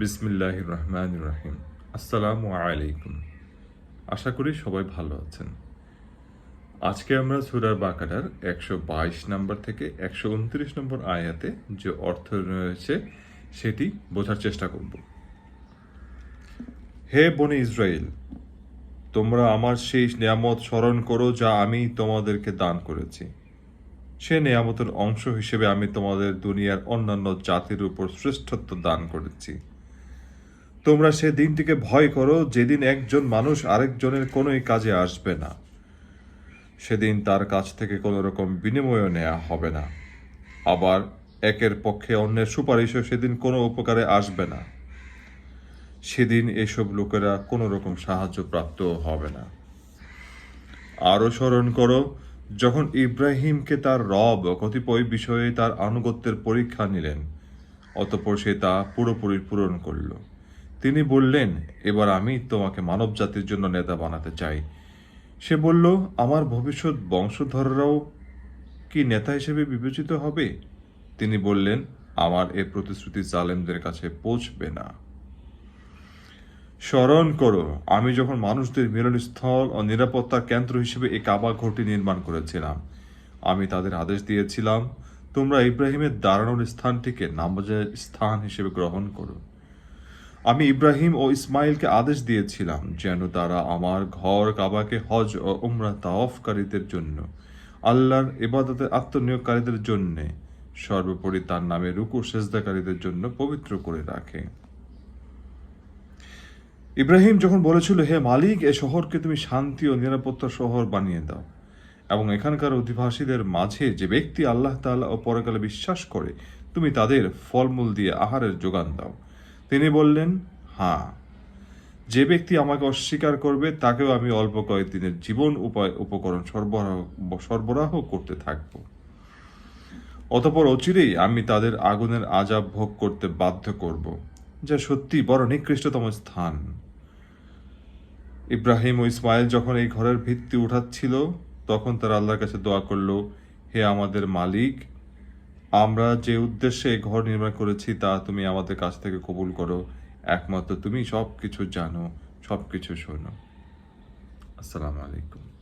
বিসমিল্লাহ রহমান রাহিম আসসালামু আলাইকুম। আশা করি সবাই ভালো আছেন। আজকে আমরা সুরার বাকারার একশো বাইশ নম্বর থেকে একশো উনত্রিশ নম্বর আয়াতে যে অর্থ রয়েছে সেটি বোঝার চেষ্টা করব। হে বনে ইসরায়েল তোমরা আমার সেই নিয়ামত স্মরণ করো যা আমি তোমাদেরকে দান করেছি। সে নিয়ামতের অংশ হিসেবে আমি তোমাদের দুনিয়ার অন্যান্য জাতির উপর শ্রেষ্ঠত্ব দান করেছি। তোমরা সে দিনটিকে ভয় করো যেদিন একজন মানুষ আরেকজনের কোনোই কাজে আসবে না। সেদিন তার কাছ থেকে কোনো রকম বিনিময় নেওয়া হবে না। আবার একের পক্ষে অন্যের সুপারিশও সেদিন কোনো উপকারে আসবে না। সেদিন এসব লোকেরা কোনো রকম সাহায্য প্রাপ্ত হবে না। আরও স্মরণ করো, যখন ইব্রাহিমকে তার রব কতিপয় বিষয়ে তার আনুগত্যের পরীক্ষা নিলেন, অতপর সে তা পুরোপুরি পূরণ করল। তিনি বললেন, এবার আমি তোমাকে মানব জাতির জন্য নেতা বানাতে চাই। সে বলল, আমার ভবিষ্যৎ বংশধররাও কি নেতা হিসেবে বিবেচিত হবে? তিনি বললেন, আমার এ প্রতিশ্রুতি জালেমদের কাছে পৌঁছবে না। স্মরণ করো, আমি যখন মানুষদের মিলনস্থল ও নিরাপত্তার কেন্দ্র হিসেবে এই কাবা ঘরটি নির্মাণ করেছিলাম। আমি তাদের আদেশ দিয়েছিলাম, তোমরা ইব্রাহিমের দাঁড়ানোর স্থানটিকে নামাজের স্থান হিসেবে গ্রহণ করো। আমি ইব্রাহিম ও ইসমাইলকে আদেশ দিয়েছিলাম যেন তারা আমার ঘর কাবাকে হজ ও উমরা তাওয়াফকারীদের জন্য, আল্লাহর ইবাদতের আত্মনিয়োগকারীদের জন্য, সর্বোপরি তার নামে রুকু সেজদাকারীদের জন্য পবিত্র করে রাখে। ইব্রাহিম যখন বলেছিল, হে মালিক, এ শহরকে তুমি শান্তি ও নিরাপত্তা শহর বানিয়ে দাও। এবং এখানকার অধিবাসীদের মাঝে যে ব্যক্তি আল্লাহ তাআলা ও পরকালে বিশ্বাস করে, তুমি তাদের ফলমূল দিয়ে আহারের যোগান দাও। তিনি বললেন হ্যাঁ যে ব্যক্তি আমাকে অস্বীকার করবে, তাকেও আমি অল্প কয়েকদিনের জীবন উপায়, উপকরণ সরবরাহ সরবরাহ করতে থাকব। অতপর অচিরেই আমি তাদের আগুনের আজাব ভোগ করতে বাধ্য করব, যা সত্যি বড় নিকৃষ্টতম স্থান। ইব্রাহিম ও ইসমাইল যখন এই ঘরের ভিত্তি উঠাচ্ছিল, তখন তারা আল্লাহর কাছে দোয়া করল, হে আমাদের মালিক আমরা যে উদ্দেশ্যে ঘর নির্মাণ করেছি, তা তুমি আমাদের কাছ থেকে কবুল করো। একমাত্র তুমি সব কিছু জানো সব কিছু শোনো। আসসালামু আলাইকুম।